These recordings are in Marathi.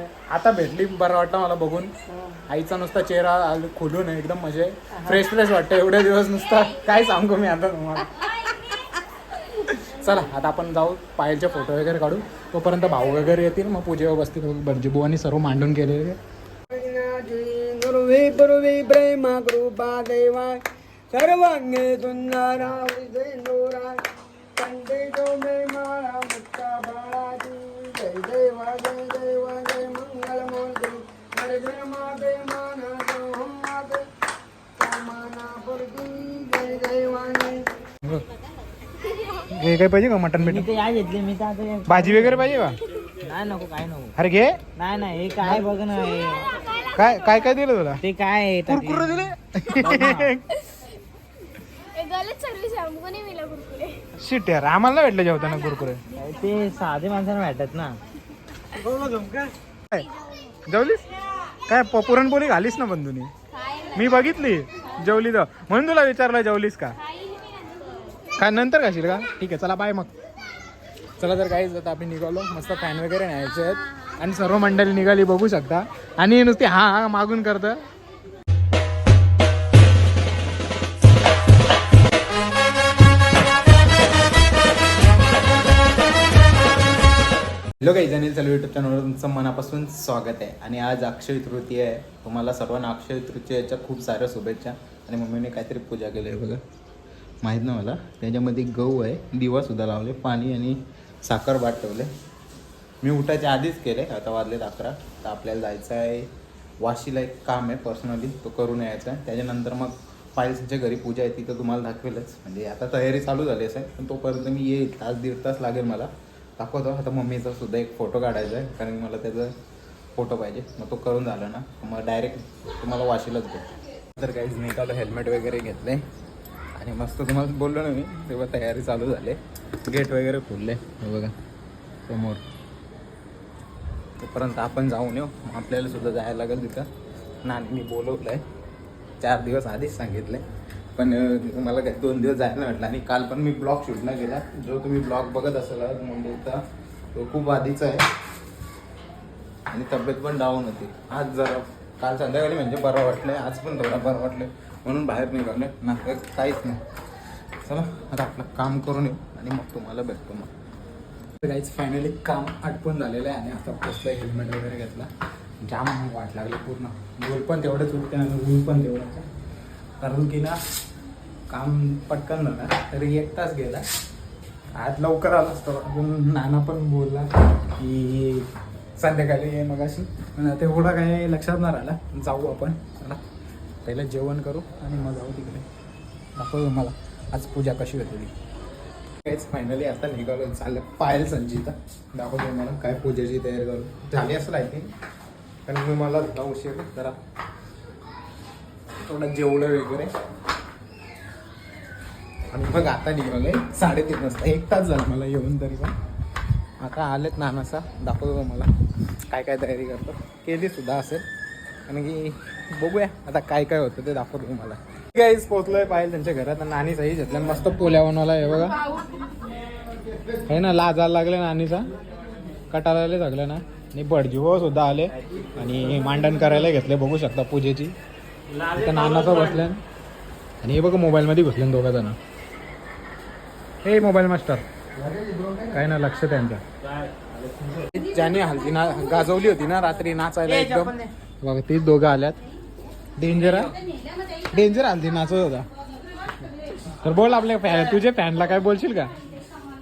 काय आता भेटली बरं वाटतं मला बघून. आईचा नुसता चेहरा आज खुलून आहे, एकदम म्हणजे फ्रेश फ्रेश वाटतं एवढे दिवस नुसता काय सांगू मी आता तुम्हाला. चला आता आपण जाऊ पायलचे फोटो वगैरे काढू. तोपर्यंत भाऊ वगैरे येतील मग पूजेवर बसतील भटजी बुवानी सर्व मांडून केलेले. गुरुवे गुरुवे प्रेम कृपा देवा सर्वांगे सुंदरा दोरा कंदे जो मे मारा मुक्ता बाळाजी जय देवा जय देवा जय मंगल मूर्ती हरे जन्मा दे माना जो हम माते कामना पुरती जय देवानी हे काय पाहिजे का मटन मी बिटन ते काय घेतले मी तर आता हे- भाजी वगैरे पाहिजे का? नाही नको काय नको. अरे घे. नाही नाही हे काय बघ ना हे. काय काय काय दिलं तुला? ते काय आहे? कुरकुरे दिले? गलत सर्विस आहे हमको नहीं मिला कुरकुरे? शिट यार आम्हाला नाही भेटलं जेवताना कुरकुरे. ते साधे माणसांना भेटत ना. काय? जेवलीस? काय प- पुरणपोळी घालीस ना बंधूनी? मी बघितली जेवली तर. म्हणून तुला विचारलं जेवलीस का? काय नंतर खाशील का? ठीक आहे चला बाय मग. चला तर काहीच आता आपण निघालो. मस्त फॅन वगैरे न्यायचे आहेत. आणि सर्व मंडळी निघाली बघू शकता. आणि नुसती हा हा मागून करतं. हॅलो काही जणी चालू युट्यूब चॅनलवर तुमचं मनापासून स्वागत आहे. आणि आज अक्षय तृतीय आहे. तुम्हाला सर्वांना अक्षय तृतीयेच्या खूप साऱ्या शुभेच्छा. आणि मम्मीने काहीतरी पूजा केली आहे बघा. माहीत ना मला. त्याच्यामध्ये गहू आहे दिवासुद्धा लावले पाणी आणि साखर बाट ठेवले. मी उठायच्या आधीच केले आता वाजलेत अकरा. तर आपल्याला जायचं आहे. वाशीला एक काम आहे पर्सनली तो करून यायचा. आहे त्याच्यानंतर मग पायलच्या घरी पूजा आहे ती तर तुम्हाला दाखवेलच. म्हणजे आता तयारी चालू झाली आहे पण तोपर्यंत मी येईल. तास दीड तास लागेल मला. दाखवतो. आता मम्मीचा सुद्धा एक फोटो काढायचा आहे कारण की मला त्याचा फोटो पाहिजे. मग तो करून झाला ना. मग डायरेक्ट तुम्हाला वाशीलाच भेट तर काहीच निघालं हेल्मेट वगैरे घेतले. आणि मस्त तुम्हाला बोललो ना मी तेव्हा तयारी चालू झाली. गेट वगैरे खोलले हे बघा समोर. तोपर्यंत आपण जाऊन येऊ. आपल्याला सुद्धा जायला लागेल तिथं. नानीने बोलवलं आहे चार दिवस आधीच सांगितले. पण मला काही दोन दिवस जायला म्हटलं आणि काल पण मी ब्लॉग शूटला गेला जो तुम्ही ब्लॉग बघत असाल मुंबईचा तो खूप आधीचा आहे. आणि तब्येत पण डाऊन होती. आज जरा काल संध्याकाळी म्हणजे बरं वाटलं आज पण थोडं बरं वाटलं म्हणून बाहेर निघालो ना काहीच नाही. चला आता आपलं काम करून येऊ आणि मग तुम्हाला भेटतो मग. काहीच फायनली काम आटपून झालेलं आहे आणि आता कसलं हेल्मेट वगैरे घेतला. जाम वाट लागली पूर्ण. गोल पण तेवढंच उठते आणि ऊन पण तेवढंच कारण की ना काम पटकन झालं. तरी एक तास गेला. आज लवकर आला असतो. अजून नाना पण बोलला की संध्याकाळी मग अशी पण तेवढं काही लक्षात नाही राहिला. जाऊ आपण. चला. पहिलं जेवण करू आणि मग जाऊ तिकडे. दाखव मला. आज पूजा कशी होते? ती काहीच फायनली आता निघालो. चाललं. पायल संजीता. दाखवतो मला काय पूजेची तयारी करू. झाली असं आय थिंक कारण मी मला थोडा उशीर. जरा थोडं जेवलं वगैरे. आणि मग आता निघालोय. साडेतीन वाजता. एक तास झाला मला येऊन तरी पण. आता आलेत नानासा. दाखवतो मला काय काय तयारी करतो. केली सुद्धा असेल. कारण की बघूया आता काय काय होतं ते दाखवतो तुम्हाला. काहीच पोचलोय पाहिजे त्यांच्या घरात नानी सही घेतल्या मस्त पोल्या बनवला आहे बघा. हे ना लाजायला लागले नानीचा. कटाला लागले ना. आणि बडजीव सुद्धा आले आणि मांडण करायला घेतले. बघू शकता पूजेची. इथं नानाचा बसल्या आणि हे बघा मोबाईलमध्ये घुसले दोघा जण. हे मोबाईल मास्टर. काय ना लक्ष त्यांचं. ज्याने हल्दी ना गाजवली होती ना रात्री नाचायला एकदम. बघा ते दोघं आल्यात. डेंजर डेंजर हल्दी नाचत होता. तर बोल आपल्या फॅन तुझे फॅनला काय बोलशील का?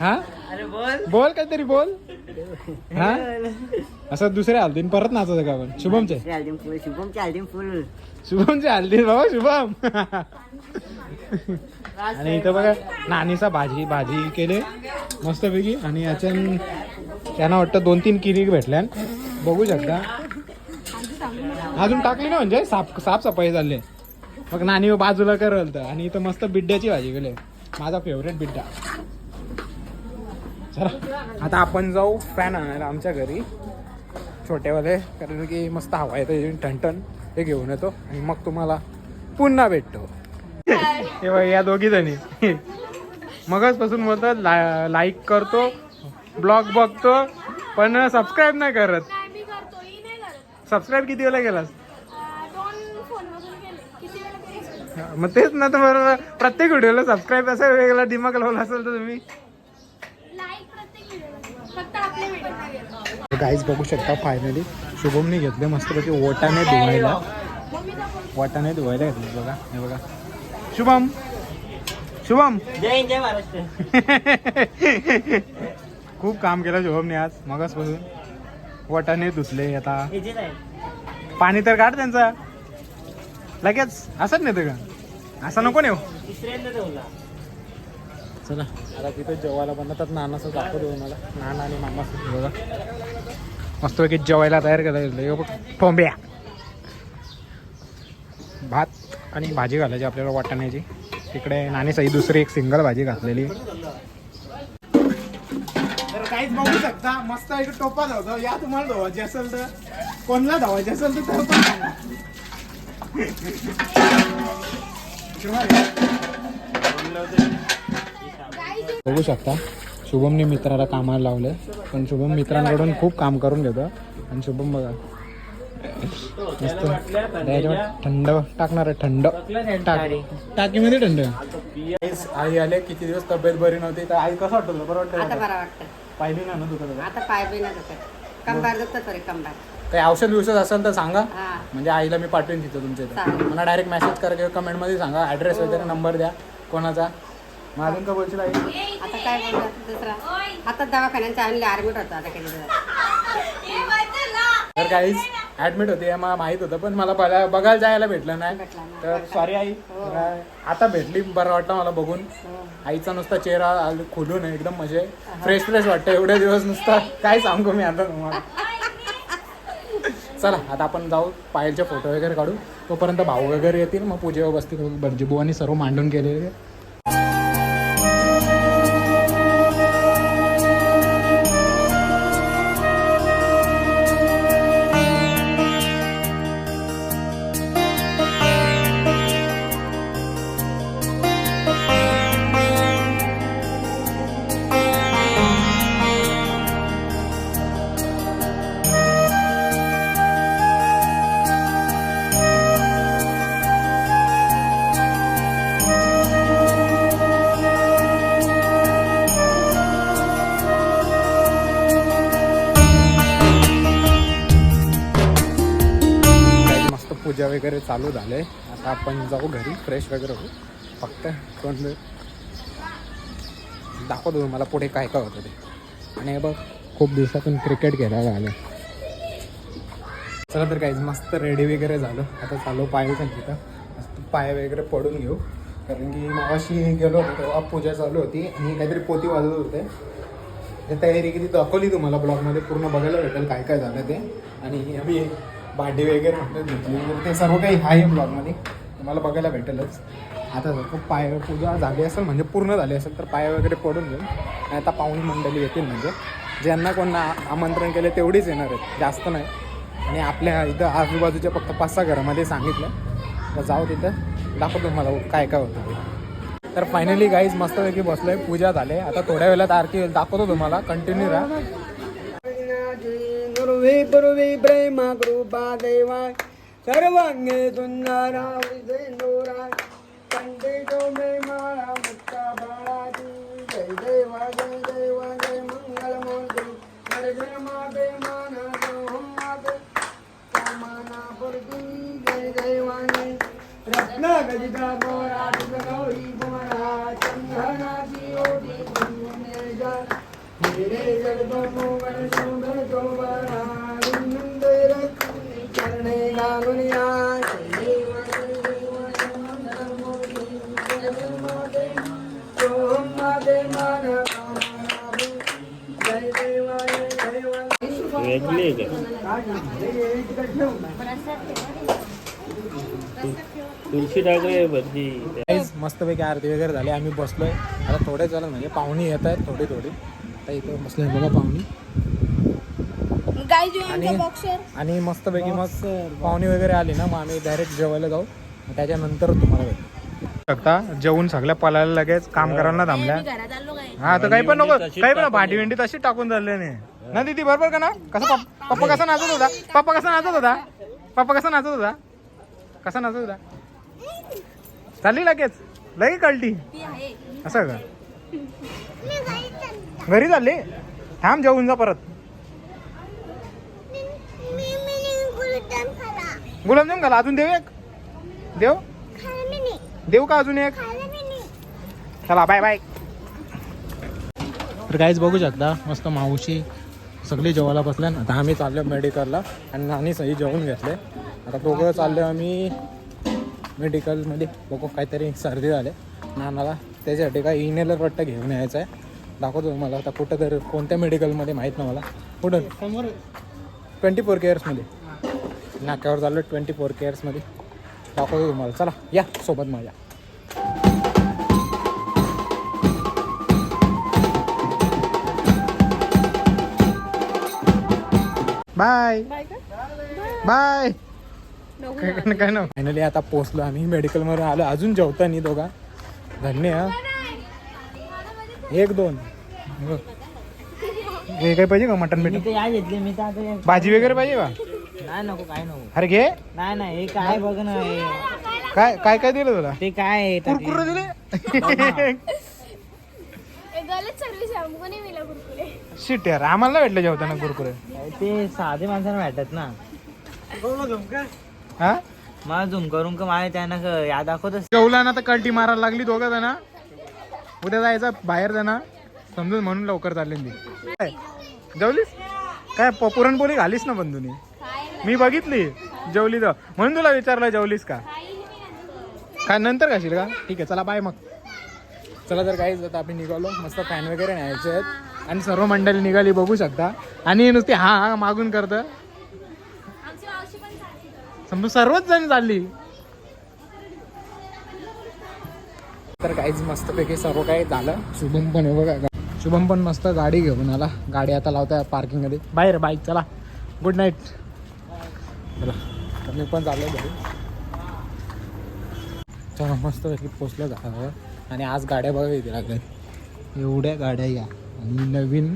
हा? अरे बोल. बोल काहीतरी बोल. हा? असं दुसऱ्या हल्दीन परत नाचत का आपण. शुभमचे. फुल शुभमचे हल्दी बाबा शुभम. आणि इथं बघा नानीचा भाजी भाजी केले. मस्तपैकी. आणि याच्यान त्यांना वाटतं दोन तीन किरी भेटल्या बघू शकता. अजून टाकली ना म्हणजे साफ साफसफाई झाले. मग नानी हो बाजूला करल तर. आणि इथं मस्त बिड्ड्याची भाजी केली. माझा फेवरेट बिड्डा. चला आता आपण जाऊ फॅन आणायला आमच्या घरी. छोटेवाले कारण की मस्त हवा येते ठणठण. ते घेऊन येतो. आणि मग तुम्हाला पुन्हा भेटतो. हे या दोघी जणी. मगच पासून बोलतात लाईक करतो ब्लॉग बघतो पण सबस्क्राईब नाही करत काय मी करतो इन नाही करत सबस्क्राईब किती वेळा केलास मग तेच ना तर बरोबर प्रत्येक व्हिडिओला सबस्क्राईब असं वेगळा दिमाग लावला असेल तर तुम्ही? लाईक प्रत्येक व्हिडिओला. फक्त आपल्या व्हिडिओ गाईज बघू शकता फायनली शुभमने घेतले मस्तपैकी ओटाने धुवायला. वाटाने धुवायला घेतले बघा हे बघा. शुभम! शुभम! जय हिंद जय महाराष्ट्र. खूप काम केलं शुभमने आज मगासपासून वाटाने धुतले आता. पाणी तर काढ त्यांचा. लगेच. असंच नाही का? असं नको नेऊ. चला. आता तिथे जेवायला बनवतात. नानाचं दाखवतो मला. नाना आणि मामा बघा. मस्तपैकी जेवायला तयार करायला टोंब्या. भात आणि भाजी घालायची आपल्याला वाटाण्याची. तिकडे नानीसाई दुसरी एक सिंगल भाजी घातलेली. काहीच बघू शकता मस्त एक टोपा धावतो. या तुम्हाला धावायची असेल तर. कोणला धावायची असेल तर तो पण सांगा. बघू शकता शुभमने मित्राला कामाला लावले पण शुभम मित्रांकडून खूप काम करून घेतो. आणि शुभम बघा. मस्त. त्याच्यावर थंड टाकणार आहे थंड. टाक. टाकीमध्ये थंड आई आले किती दिवस तब्येत बरी नव्हती तर आई कसं वाटतं? बरं वाटतं पाहिली ना दुखत. आता पाय बी नाही दुखत. कंबार दुखत तरी कंबार काही औषध बिवषध असेल तर सांगा. हा. म्हणजे आईला मी पाठवेन तिथं तुमच्या इथं. चालेल. मला डायरेक्ट मेसेज करा किंवा कमेंटमध्ये सांगा. ॲड्रेस वगैरे नंबर द्या. कोणाचा? मग अजून का बोलशील आई? आता काय बोलणार? दुसरा. आता दवाखान्यात आणले आर्मीट होतं आता किती दिवस. तर काहीच ऍडमिट होते हे मला माहीत होतं पण मला बघा- बघायला जायला भेटलं नाही. भेटला नाही. तर सॉरी आई. तर आता भेटली बरं वाटतं मला बघून. आईचा नुसता चेहरा आज खुलून आहे, एकदम म्हणजे फ्रेश फ्रेश वाटतं. एवढे दिवस नुसता काय सांगू मी आता तुम्हाला. चला आता आपण जाऊ पायलचे फोटो वगैरे काढू. तोपर्यंत भाऊ वगैरे येतील मग पूजेवर बसतील म्हणजे भटजी सर्व मांडून केलेले. वगैरे चालू झाले आता आपण जाऊ घरी फ्रेश वगैरे होऊ. फक्त कोण दाखवतो मला पुढे काय काय होतं ते. आणि बघ खूप दिवसातून क्रिकेट खेळायला आलं चला तर काहीच मस्त रेडी वगैरे झालं. आता चालू पाय तिथं. मस्त पाय वगैरे पडून घेऊ. कारण की मावाशी गेलो होतो तेव्हा पूजा चालू होती आणि काहीतरी पोती वाजवत होते. ते तयारी किती दाखवली तुम्हाला ब्लॉगमध्ये पूर्ण बघायला भेटेल काय काय झालं ते. आणि आम्ही भांडी वगैरे म्हटलं धुतली वगैरे ते सर्व काही आहे ब्लॉगमध्ये. तुम्हाला बघायला भेटेलच. आता जर पाय पूजा झाली असेल म्हणजे पूर्ण झाली असेल तर पाय वगैरे पडून जाईल. आणि आता पाहुणी मंडळी येतील म्हणजे. ज्यांना कोण आमंत्रण केलं तेवढीच येणार आहेत. जास्त नाही. आणि आपल्या इथं आजूबाजूच्या फक्त पाच सहा घरामध्ये सांगितलं. तर जाऊ तिथं. दाखवतो मला काय काय होतं ते. तर फायनली गाईज मस्तपैकी बसलोय. पूजा झाले. आता थोड्या वेळात आरती दाखवतो तुम्हाला. कंटिन्यू राहा. नुर्वी पूर्वी प्रेमा कृपा देवाय. सर्वांगे सुंदरा नोरा कंदे तो मे माळा मुक्ता बाळाची जय देवा जय देवा जय मंगल मूर्ती अर्जुन माते माना हम माते कामाना पुरती जय देवाने. रत्ना गजिता बोरा गौरी बोरा चंदनाची ओटी जा देवा तुळशी मस्तपैकी आरती वगैरे झाली. आम्ही बसलोय. आता थोडे झालं म्हणजे पाहुणी येत आहेत थोडी थोडी. आता इथं बसलोय बघा पाहुणी. आणि बॉक्सर आणि मस्तपैकी मग पाहुणी वगैरे आली ना मग आम्ही डायरेक्ट जेवायला जाऊ. मग त्याच्यानंतर तुम्हाला भेटू. शकता जेवून सगळ्या पलायला लगेच काम करायला थांबल्या. हा तर काही पण नको. काही पण भांडी विंडी तशी टाकून चालले नाही. ना दीदी बरोबर का ना? कसं पप्पा कसा नाचत होता? पप्पा कसा नाचत होता? पप्पा कसा नाचत होता? कसा नाचत होता? चालली लगेच? लगे कळती असं का? घरी चालली? थांब जेवून जा परत. गुलाबजाम घाला अजून देऊ एक? देव देऊ का अजून एक? चला बाय बाय तर काहीच बघू शकता मस्त मावशी सगळी जेवायला बसल्या ना आता आम्ही चाललो मेडिकलला आणि नानी सही जेवून घेतले. आता दोघं चाललो आम्ही मेडिकलमध्ये बघू काहीतरी सर्दी झाले. नानाला त्याच्यासाठी काय इनेलर वाटतं घेऊन यायचं आहे दाखवतो तुम्हाला आता कुठं तर कोणत्या मेडिकलमध्ये माहीत ना मला. कुठं? समोर. ट्वेंटी फोर केअर्समध्ये नाक्यावर चाललो ट्वेंटी फोर केअर्समध्ये दाखवतो तुम्हाला. चला या सोबत माझ्या. बाय. बाय काय ना फायनली आता पोचलो आम्ही. मेडिकलमध्ये आलो. अजून जेवता नाही दोघा. धन्य हा. एक दोन. हो. काय पाहिजे का मटन मी भाजी वगैरे पाहिजे का? नाही नको काय नको. अरे घे. नाही नाही हे काय बघ ना. काय काय काय दिलं तुला? ते काय? कुरकुरे दिले? गलत सर्विस शिट यार आम्हाला भेटलं जेवताना कुरकुरे. ते साधे माणसाला भेटत ना. हा? मला झुम करून का मला त्यांना क- या दाखवतच. जेवला ना तर कल्टी मारायला लागली दोघं जण. उद्या जायचं बाहेर जाणं. समजून म्हणून लवकर चालले मी. काय? जेवलीस? काय प- पुरणपोळी घालीस ना बंधूनी? मी बघितली जेवली तर. म्हणून तुला विचारलं जेवलीस का? काय नंतर खाशील का? ठीक आहे चला बाय मग. चला तर काही आता आम्ही निघालो. मस्त फॅन वगैरे न्यायचे आहेत. आणि सर्व मंडळी निघाली बघू शकता. आणि नुसती हा हा मागून करतं. समजून सर्वच जण चालली. तर काहीच मस्तपैकी सर्व काही झालं. शुभम पण आहे बघा. शुभम पण मस्त गाडी घेऊन आला. गाडी आता लावता पार्किंगमध्ये. बाहेर बाईक चला. गुड नाईट चला. तर मी पण चाललो घरी चला मस्तपैकी पोचलं झालं आणि आज गाड्या बघा इथे लागल्या एवढ्या गाड्या या. आणि नवीन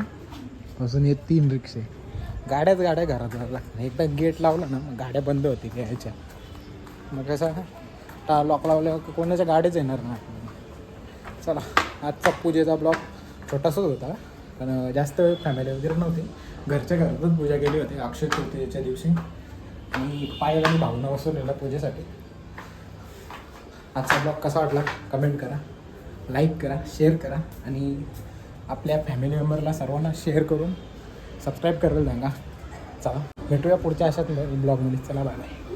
पासून हे तीन रिक्षे. गाड्याच गाड्या घरात लागल्या एकदा गेट लावलं ना मग गाड्या बंद होती यायच्या मग कसं टा लॉक लावल्यावर कोणाच्या गाडीच येणार नाही. चला आजचा पूजेचा ब्लॉक छोटासाच होता पण जास्त फॅमिली वगैरे नव्हती. घरच्या घरातच पूजा केली होती अक्षय तृतीयेच्या दिवशी. आणि पायल आणि भावना बसवलेला पूजेसाठी. आजचा ब्लॉग कसा वाटला? कमेंट करा लाईक करा शेअर करा आणि आपल्या फॅमिली मेंबरला सर्वांना शेअर करून सबस्क्राईब करायला सांगा. चला भेटूया पुढच्या अशात ब्लॉगमध्ये चला बाय बाय